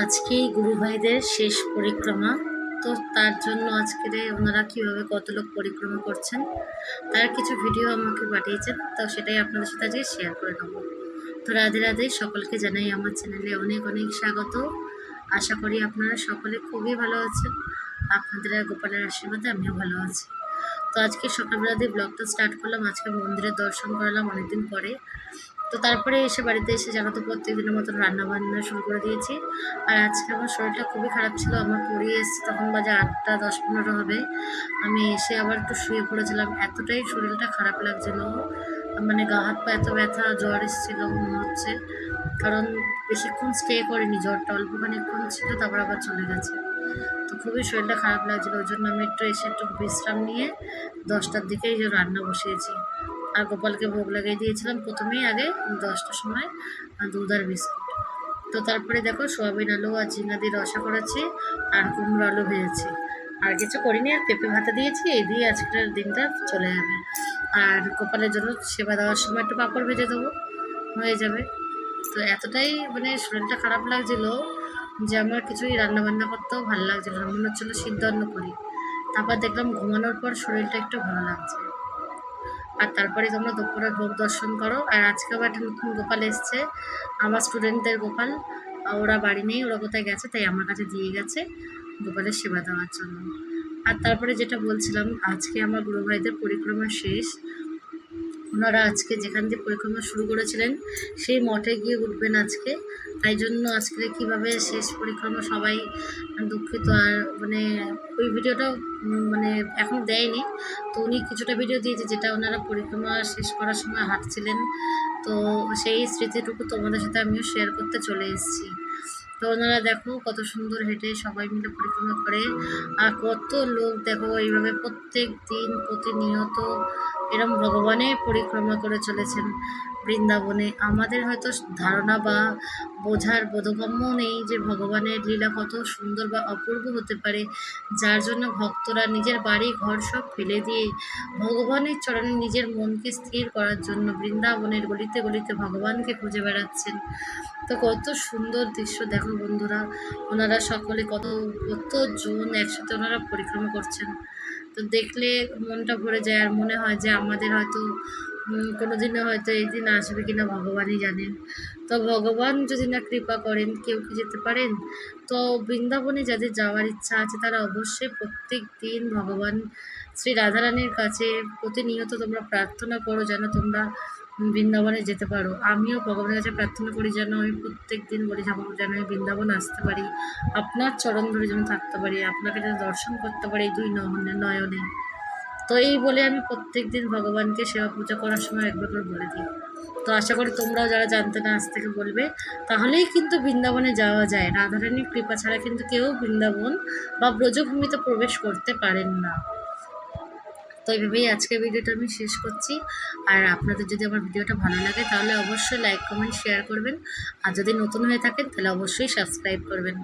আজকেই গুরু ভাইদের শেষ পরিক্রমা। তো তার জন্য আজকের ওনারা কীভাবে কত লোক পরিক্রমা করছেন, তার কিছু ভিডিও আমাকে পাঠিয়েছেন, তো সেটাই আপনাদের সাথে আজকে শেয়ার করে নেব। তো রাধে রাধে সকলকে জানাই আমার চ্যানেলে অনেক অনেক স্বাগত। আশা করি আপনারা সকলে খুবই ভালো আছেন। আপনাদের গোপালের আশীর্বাদে আমিও ভালো আছি। তো আজকে সকালবেলা দিয়ে ব্লগটা স্টার্ট করলাম, আজকে মন্দিরের দর্শন করালাম অনেকদিন পরে। তো তারপরে এসে বাড়িতে এসে জানো তো প্রত্যেক দিনের মতন রান্না বান্না শুরু করে দিয়েছি। আর আজকে আমার শরীরটা খুবই খারাপ ছিল, আমার পড়িয়ে এসেছি, তখন বাজে আটটা, দশ পনেরো হবে। আমি এসে আবার একটু শুয়ে পড়েছিলাম, এতটাই শরীরটা খারাপ লাগছিল। মানে গা হাত পা এত ব্যথা, জ্বর এসেছিল মনে হচ্ছে। কারণ বেশিক্ষণ স্টে করিনি, জ্বরটা অল্প খানিক্ষণ ছিল, তারপর আবার চলে গেছে। তো খুবই শরীরটা খারাপ লাগছিল, ওই জন্য আমি একটু এসে একটু বিশ্রাম নিয়ে দশটার দিকেই যে রান্না বসিয়েছি। আর গোপালকে ভোগ লাগিয়ে দিয়েছিলাম প্রথমেই আগে দশটার সময় দুধ আর বিস্কুট। তো তারপরে দেখো সোয়াবিন আলু আর ঝিঙ্গা দিয়ে রসা করেছি আর কুমড়ো আলু ভেজেছি। আর কিছু করিনি, আর পেঁপে ভাতা দিয়েছি, এই দিয়ে আজকের দিনটা চলে যাবে। আর গোপালের জন্য সেবা দেওয়ার সময় একটু পাঁপড় ভেজে দেবো, হয়ে যাবে। তো এতটাই মানে শরীরটা খারাপ লাগছিল যে আমার কিছুই রান্নাবান্না করতেও ভালো লাগছিল মনে হচ্ছিল সিদ্ধ অন্ন করি। তারপর দেখলাম ঘুমানোর পর শরীরটা একটু ভালো লাগছে। আর তারপরে তোমরা দুপুরে ভোগ দর্শন করো। আর আজকে একটা নতুন গোপাল এসছে, আমার স্টুডেন্টদের গোপাল। ওরা বাড়ি নেই, ওরা কোথায় গেছে, তাই আমার কাছে দিয়ে গেছে গোপালের সেবা দেওয়ার জন্য। আর তারপরে যেটা বলছিলাম, আজকে আমার গুরু ভাইদের পরিক্রমা শেষ। ওনারা আজকে যেখান দিয়ে পরিক্রমা শুরু করেছিলেন, সেই মঠে গিয়ে উঠবেন আজকে। তাই জন্য আজকে কীভাবে শেষ পরিক্রমা সবাই দুঃখিত। আর মানে ওই ভিডিওটা মানে এখন দেয়নি। তো উনি কিছুটা ভিডিও দিয়েছে যেটা ওনারা পরিক্রমা শেষ করার সময় হাঁটছিলেন। তো সেই স্মৃতিটুকু তোমাদের সাথে আমিও শেয়ার করতে চলে এসেছি। তো ওনারা দেখো কত সুন্দর হেঁটে সবাই মিলে পরিক্রমা করে। আর কত লোক দেখো এইভাবে প্রত্যেক দিন প্রতিনিয়ত এরম ভগবানের পরিক্রমা করে চলেছেন বৃন্দাবনে। আমাদের হয়তো ধারণা বা বোঝার বোধগম্য নেই যে ভগবানের লীলা কত সুন্দর বা অপূর্ব হতে পারে, যার জন্য ভক্তরা নিজের বাড়ি, ঘর সব ফেলে দিয়ে ভগবানের চরণে নিজের মনকে স্থির করার জন্য বৃন্দাবনের গলিতে গলিতে ভগবানকে খুঁজে বেড়াচ্ছেন। তো কত সুন্দর দৃশ্য দেখো বন্ধুরা, ওনারা সকলে কত কত জন একসাথে ওনারা পরিক্রমা করছেন। তো দেখলে মনটা ভরে যায় আর মনে হয় যে আমাদের হয়তো কোনো দিনে হয়তো এই দিন আসবে কিনা ভগবানই জানেন। তো ভগবান যদি না কৃপা করেন, কেউ কি যেতে পারেন? তো বৃন্দাবনে যাদের যাওয়ার ইচ্ছা আছে, তারা অবশ্যই প্রত্যেক দিন ভগবান শ্রী রাধারানীর কাছে প্রতিনিয়ত তোমরা প্রার্থনা করো যেন তোমরা বৃন্দাবনে যেতে পারো। আমিও ভগবানের কাছে প্রার্থনা করি যেন আমি প্রত্যেক দিন বলি যেন আমি বৃন্দাবন আসতে পারি। আপনার চরণ ধরে যেন থাকতে পারি। আপনাকে যেন দর্শন করতে পারি দুই নয়নে। তো এই বলে আমি প্রত্যেক দিন ভগবানকে সেবা পূজা করার সময় একবার করে বলে দিই। তো আশা করি তোমরাও যারা জানতে না আজ থেকে বলবে, তাহলেই কিন্তু বৃন্দাবনে যাওয়া যায়। রাধারানীর কৃপা ছাড়া কিন্তু কেউ বৃন্দাবন বা ব্রজভূমিতে প্রবেশ করতে পারেন না। তো এইভাবেই আজকের ভিডিওটা আমি শেষ করছি। আর আপনাদের যদি আমার ভিডিওটা ভালো লাগে, তাহলে অবশ্যই লাইক, কমেন্ট, শেয়ার করবেন। আর যদি নতুন হয়ে থাকেন, তাহলে অবশ্যই সাবস্ক্রাইব করবেন।